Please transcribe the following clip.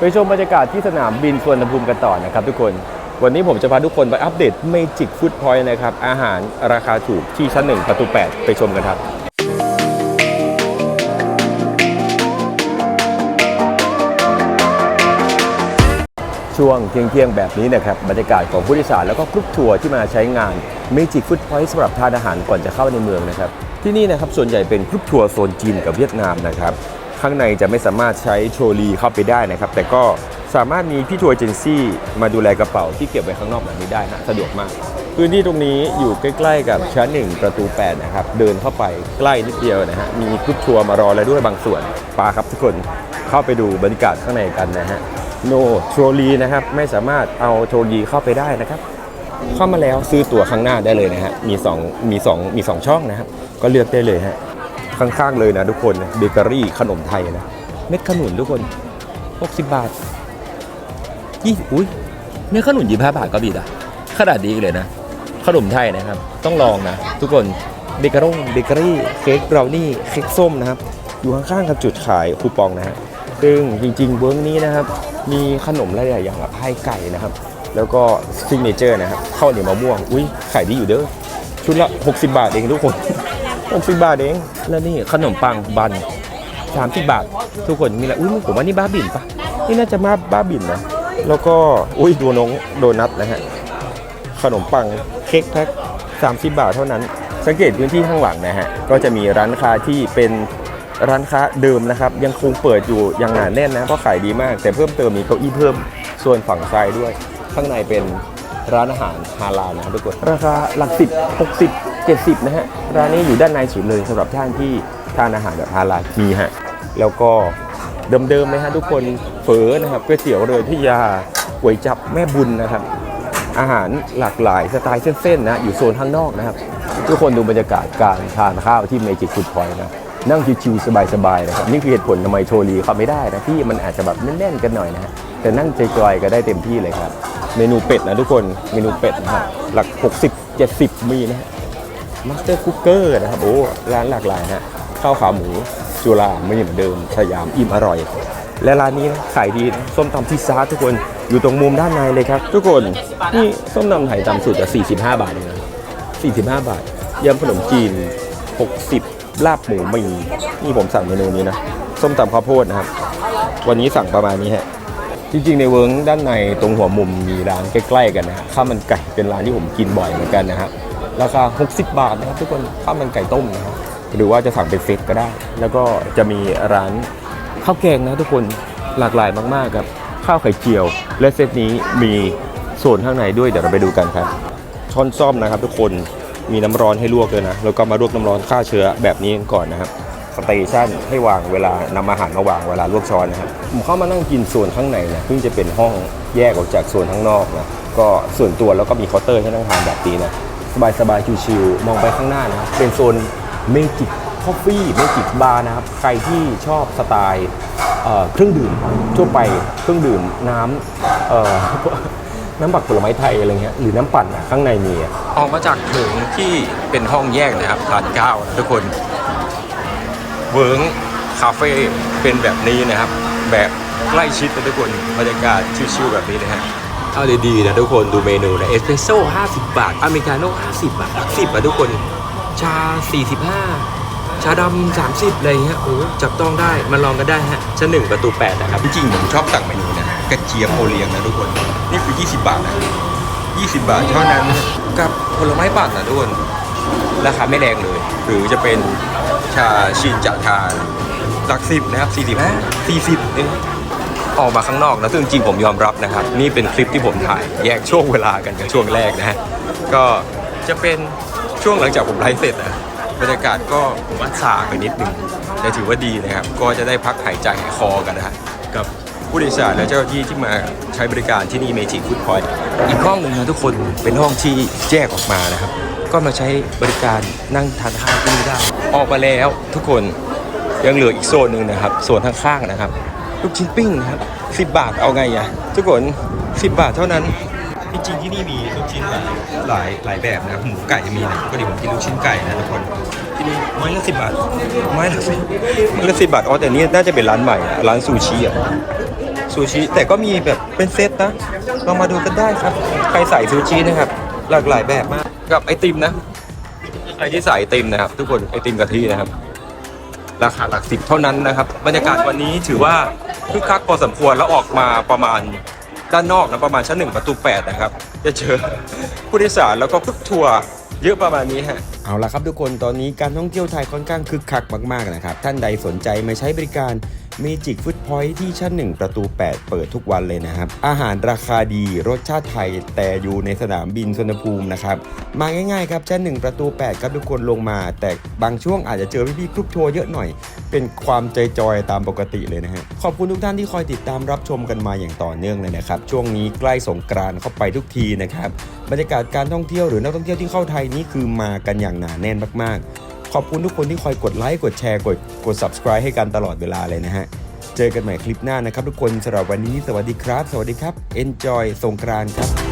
ไปชมบรรยากาศที่สนามบินสุวรรณภูมิกันต่อนะครับทุกคน วันนี้ผมจะพาทุกคนไปอัปเดต Magic Food Point นะครับ อาหารราคาถูกที่ชั้น1ประตู 8 ไปชมกันครับช่วงเที่ยงๆแบบนี้นะครับบรรยากาศของผู้โดยสารแล้วก็กรุ๊ปทัวร์ที่มาใช้งาน Magic Food Point สำหรับทานอาหารก่อนจะเข้าในเมืองนะครับ ที่นี่นะครับส่วนใหญ่เป็นกรุ๊ปทัวร์โซนจีนกับเวียดนามนะครับ ข้างในจะไม่สามารถใช้โทรลีเข้าไปได้นะครับ แต่ก็สามารถมีพี่ทัวร์เอเจนซี่มาดูแลกระเป๋าที่เก็บไว้ข้างนอกแบบนี้ได้นะสะดวกมาก พื้นที่ตรงนี้อยู่ใกล้ ๆ กับชั้นหนึ่งประตู 8 นะครับ เดินเข้าไปใกล้นิดเดียวนะฮะมีกรุ๊ปทัวร์มารอแล้วด้วยบางส่วนปาครับทุกคนเข้าไปดูบรรยากาศข้างในกันนะฮะโนโทรลีนะครับไม่สามารถเอาโทรลีเข้าไปได้นะครับเข้ามาแล้วซื้อตั๋วข้างหน้าได้เลยนะฮะมี2มี2มี 2 ช่องนะครับก็เลือกได้เลยฮะ ข้างๆเลยนะทุกคนเบเกอรี่ขนมไทยนะเม็ดขนุนทุกคน 60 บาทยี่อุ้ยเม็ดขนุนยี่ห้าบาทก็บีดอะขนาดดีเลยนะ ขนมไทยนะครับ ต้องลองนะ ทุกคนเบเกอรี่เบเกอรี่เค้กบราวนี่เค้กส้มนะครับ อยู่ข้างๆกับจุดขายคูปองนะฮะซึ่งจริงๆเวิร์กนี้นะครับ มีขนมหลายๆอย่างแบบไพ่ไก่นะครับ แล้วก็ซิงเนเจอร์นะครับข้าวเหนียวมะม่วงอุ้ยขายดีอยู่เด้อชุดละ 60 บาทเองทุกคน 60 บาทเอง แล้วนี่ขนมปังบัน30 บาท ทุกคนมีอะไรอุ้ยผมว่านี่บ้าบินปะนี่น่าจะมาบ้าบินนะ แล้วก็ อุ้ยดูน้องโดนัทนะฮะ ขนมปังเค้กแพ็ค30 บาทเท่านั้น สังเกตพื้นที่ข้างหลังนะฮะ ก็จะมีร้านค้าที่เป็นร้านค้าเดิมนะครับ ยังคงเปิดอยู่อย่างหนาแน่นนะก็ขายดีมาก แต่เพิ่มเติมมีเก้าอี้เพิ่มส่วนฝั่งซ้ายด้วย ข้างในเป็น ร้านอาหารฮาลาลนะครับทุกคนราคาหลักสิบหกสิบเจ็ดสิบนะฮะร้านนี้อยู่ด้านในสุดเลยสำหรับท่านที่ทานอาหารแบบฮาลาลมีฮะแล้วก็เดิมๆเลยฮะทุกคนเฝอนะครับก๋วยเตี๋ยวเรือที่ยาก๋วยจับแม่บุญนะครับ อาหารหลากหลายสไตล์เส้นๆนะอยู่โซนข้างนอกนะครับ ทุกคนดูบรรยากาศการทานข้าวที่เมจิกฟูดพอยนะนั่งชิวๆสบายๆนะครับนี่คือเหตุผลทำไมโชลีเขาไม่ได้นะที่มันอาจจะแบบแน่นๆกันหน่อยนะฮะแต่นั่งใจกลอยก็ได้เต็มที่เลยครับ เมนูเป็ดนะทุกคนเมนูเป็ดนะครับหลัก 60 70 มีนะฮะมาสเตอร์คุกเกอร์นะครับโอ้ร้านหลากหลายนะข้าวขาหมูจุฬาไม่เหมือนเดิมสยามอิ่มอร่อย และร้านนี้นะขายดีนะส้มตำพิซซ่าทุกคนอยู่ตรงมุมด้านในเลยครับ ทุกคนนี่ส้มตำไทยตำสุดอะ45 บาทเองนะ45 บาทยำขนมจีน 60 ลาบหมูมีนี่ผมสั่งเมนูนี้นะส้มตำข้าวโพดนะครับ วันนี้สั่งประมาณนี้ฮะ จริงๆในเวิร์กด้านในตรงหัวมุมมีร้านใกล้ๆกันนะฮะข้าวมันไก่เป็นร้านที่ผมกินบ่อยเหมือนกันนะฮะราคา 60 บาทนะครับทุกคนข้าวมันไก่ต้มนะครับหรือว่าจะสั่งเป็นเซตก็ได้ แล้วก็จะมีร้านข้าวแกงนะทุกคนหลากหลายมากๆครับข้าวไข่เจียว และเซตนี้มีโซนข้างในด้วยเดี๋ยวเราไปดูกันครับ ช้อนซ่อมนะครับ ทุกคนมีน้ำร้อนให้ลวกเลยนะแล้วก็มาลวกน้ำร้อนฆ่าเชื้อแบบนี้ก่อนนะครับ สเตชันให้วางเวลานำอาหารมาวางเวลาลวกช้อนนะครับผมเข้ามานั่งกินโซนข้างในนะเพิ่งจะเป็นห้องแยกออกจากโซนข้างนอกนะก็ส่วนตัวแล้วก็มีเคาน์เตอร์ให้นั่งทานแบบนี้นะสบายๆชิวๆมองไปข้างหน้านะครับเป็นโซนเมจิกคอฟฟี่เมจิกบาร์นะครับใครที่ชอบสไตล์เครื่องดื่มทั่วไปเครื่องดื่มน้ำน้ำปักผลไม้ไทยอะไรเงี้ยหรือน้ำปั่นอะข้างในมีอะออกมาจากถึงที่เป็นห้องแยกนะครับทานข้าวทุกคน เวิร์งคาเฟ่เป็นแบบนี้นะครับ แบบใกล้ชิดนะทุกคนบรรยากาศชิวๆแบบนี้นะฮะเอาดีๆนะทุกคนดูเมนูนะเอสเปรสโซ่50 บาท อเมริกาโน่50 บาทหลักสิบอะทุกคน ชา 45 ชาดำ30อะไรเงี้ยโอ้จับต้องได้มาลองกันได้ฮะชั้นหนึ่งประตู8นะครับจริงๆผมชอบสั่งเมนูนะกระเจี๊ยบโอเลียงนะทุกคน นี่คือ 20 บาทนะ20 บาทเท่านั้นนะกับผลไม้ปั่นนะทุกคนราคาไม่แรงเลย หรือจะเป็น ชาชินจาทาหลักสิบนะครับ45 40เองออกมาข้างนอกนะซึ่งจริงผมยอมรับนะครับ นี่เป็นคลิปที่ผมถ่ายแยกช่วงเวลากันกับช่วงแรกนะฮะก็จะเป็นช่วงหลังจากผมไลฟ์เสร็จนะบรรยากาศก็ผมว่าซาไปนิดนึงแต่ถือว่าดีนะครับ ก็จะได้พักหายใจหายคอกันนะฮะกับผู้โดยสารและเจ้าหน้าที่ที่มาใช้บริการที่นี่เมจิฟูดพอยต์อีกห้องหนึ่งนะทุกคนเป็นห้องที่แยกออกมานะครับ ก็มาใช้บริการนั่งทานข้าวที่นี่ได้ ออกมาแล้วทุกคนยังเหลืออีกโซนหนึ่งนะครับโซนข้างๆนะครับ ลูกชิ้นปิ้งนะครับ10บาทเอาไงอะทุกคน10บาทเท่านั้นจริงๆที่นี่มีลูกชิ้นหลายหลายหลายแบบนะครับหมูไก่มีนะปกติผมกินลูกชิ้นไก่นะทุกคนที่นี่ไม้ละสิบบาทไม้ละสิไม้ละสิบบาทอ๋อแต่นี่น่าจะเป็นร้านใหม่อะร้านซูชิอะซูชิแต่ก็มีแบบเป็นเซตนะลองมาดูกันได้ครับ ใครใส่ซูชินะครับ หลากหลายแบบมากกับไอติมนะ ใครที่ใส่ไอติมนะครับ ทุกคนไอติมกะทินะครับ ราคาหลักสิบเท่านั้นนะครับ บรรยากาศวันนี้ถือว่าคึกคักพอสมควรแล้วออกมาประมาณด้านนอกนะประมาณชั้นหนึ่งประตูแปดนะครับ จะเจอผู้โดยสารแล้วก็พวกทัวร์เยอะประมาณนี้ฮะเอาละครับทุกคนตอนนี้การท่องเที่ยวไทยค่อนข้างคึกคักมากๆนะครับ ท่านใดสนใจมาใช้บริการ Magic Food Point ที่ชั้น 1 ประตู 8 เปิดทุกวันเลยนะครับ อาหารราคาดีรสชาติไทย แต่อยู่ในสนามบินสุวรรณภูมินะครับ มาง่ายๆครับ ชั้น 1 ประตู 8 ครับทุกคนลงมา แต่บางช่วงอาจจะเจอพี่ๆกรุ๊ปทัวร์เยอะหน่อย เป็นความใจจอยตามปกติเลยนะฮะขอบคุณทุกท่านที่คอยติดตามรับชมกันมาอย่างต่อเนื่องเลยนะครับ ช่วงนี้ใกล้สงกรานต์เข้าไปทุกทีนะครับบรรยากาศการท่องเที่ยวหรือนักท่องเที่ยวที่เข้าไทยนี่คือมากันอย่างหนาแน่นมากๆ ขอบคุณทุกคนที่คอยกดไลค์กดแชร์กดกด subscribe ให้กันตลอดเวลาเลยนะฮะ เจอกันใหม่คลิปหน้านะครับทุกคนสำหรับวันนี้สวัสดีครับ สวัสดีครับ enjoy สงกรานต์ครับ